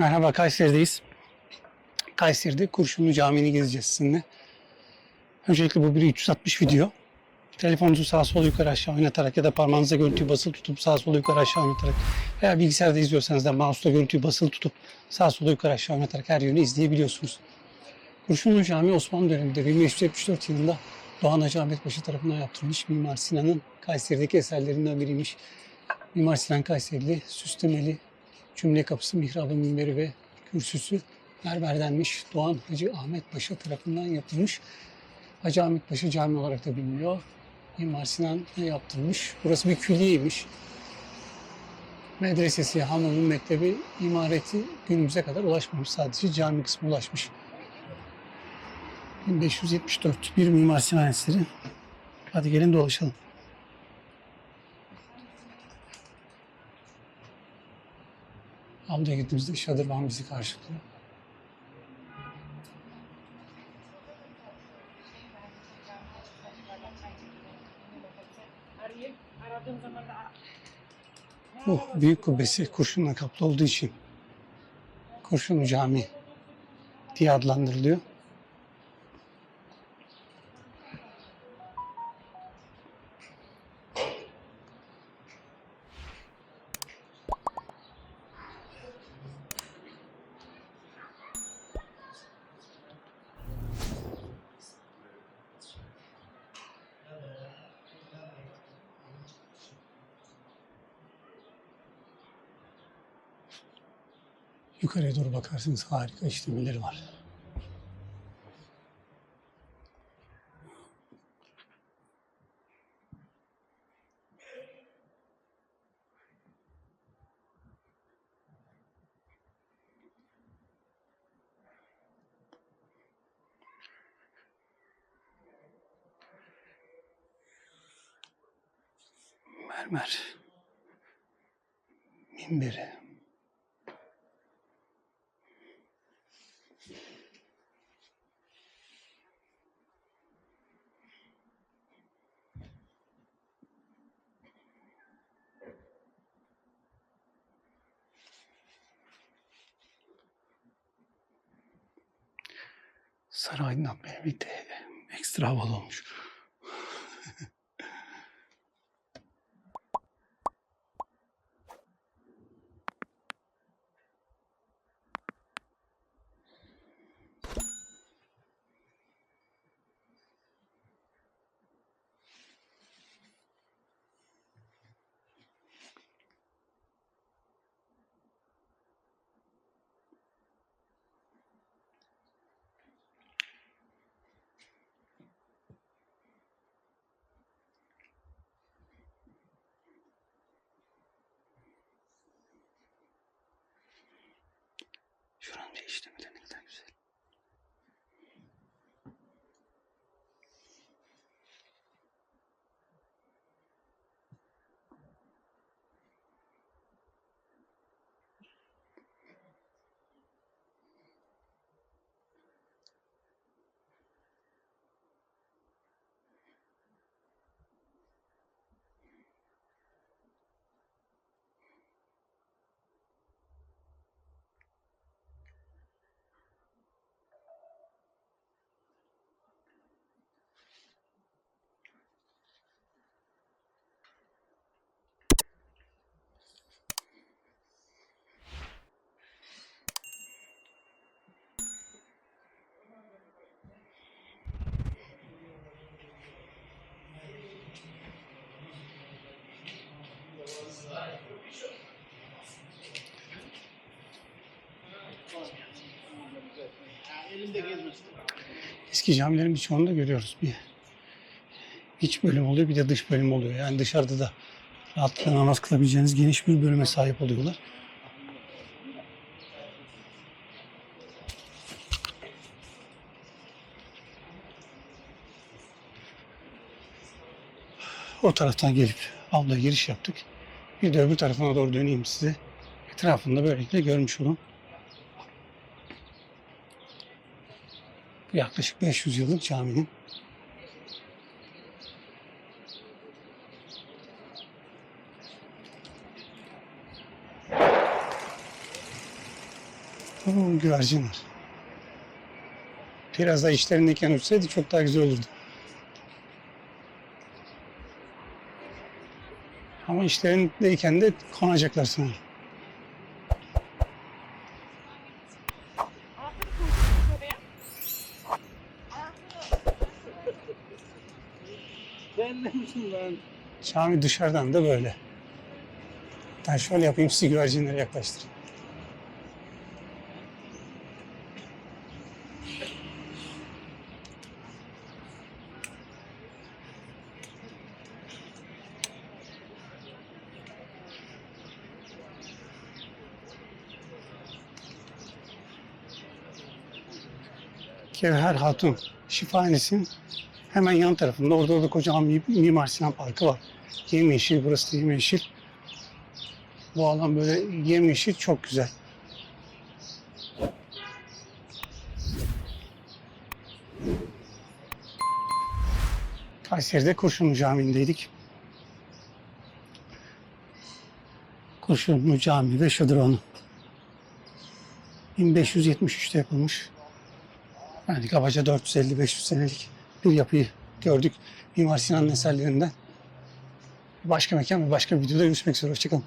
Merhaba Kayseri'deyiz. Kayseri'de Kurşunlu Camii'ni gezeceğiz sizinle. Öncelikle bu bir 360 video. Telefonunuzu sağa sola yukarı aşağı oynatarak ya da parmağınıza görüntüyü basılı tutup sağa sola yukarı aşağı oynatarak veya bilgisayarda izliyorsanız da mouse'la görüntüyü basılı tutup sağa sola yukarı aşağı oynatarak her yönü izleyebiliyorsunuz. Kurşunlu Camii Osmanlı döneminde 1574 yılında Doğan Hacı Ahmet Paşa tarafından yaptırılmış Mimar Sinan'ın Kayseri'deki eserlerinden biriymiş. Mimar Sinan Kayserili, süslemeli, cümle kapısı, mihrabı, minberi ve kürsüsü mermerdenmiş. Doğan Hacı Ahmet Paşa tarafından yapılmış. Hacı Ahmet Paşa Cami olarak da biliniyor. Mimar Sinan yaptırmış. Burası bir külliyeymiş. Medresesi, hamamı, mektebi, imareti günümüze kadar ulaşmamış. Sadece cami kısmı ulaşmış. 1574 bir Mimar Sinan eseri. Hadi gelin dolaşalım. Avluya gittiğimizde şadırvan bizi karşılıyor. Bu büyük kubbesi kurşunla kaplı olduğu için Kurşunlu Camii diye adlandırılıyor. Yukarıya doğru bakarsanız harika işlemeleri var. Mermer. Minberi. Sarı aydınlatmaya birlikte ekstra havalı olmuş. Şuranın bir işlemeleri ne kadar Eski camilerin birçoğunda görüyoruz. Bir iç bölüm oluyor bir de dış bölüm oluyor. Yani dışarıda da rahatlıkla namaz kılabileceğiniz geniş bir bölüme sahip oluyorlar. O taraftan gelip avluya giriş yaptık. Bir de öbür tarafına doğru döneyim size. Etrafında böylelikle görmüş olun. Yaklaşık 500 yıllık caminin Oo, güvercinler. Biraz da işlerindeyken uçsaydı çok daha güzel olurdu. Ama işlerindeyken de konacaklar sanırım. Lan? Cami dışarıdan da böyle. Ben şöyle yapayım sizi güvercinlere yaklaştırayım. Kevher Hatun Şifahanesi'nin hemen yan tarafında orada da kocaman Mimar Sinan Parkı var. Yemyeşil, burası da yemyeşil. Bu alan böyle yemyeşil, çok güzel. Kayseri'de Kurşunlu Camii'ndeydik. Kurşunlu Camii ve şudur onu. 1573'te yapılmış. Yani kabaca 450-500 senelik bir yapıyı gördük. Mimar Sinan'ın eserlerinden. Başka mekan ve başka bir videoda görüşmek üzere. Hoşçakalın.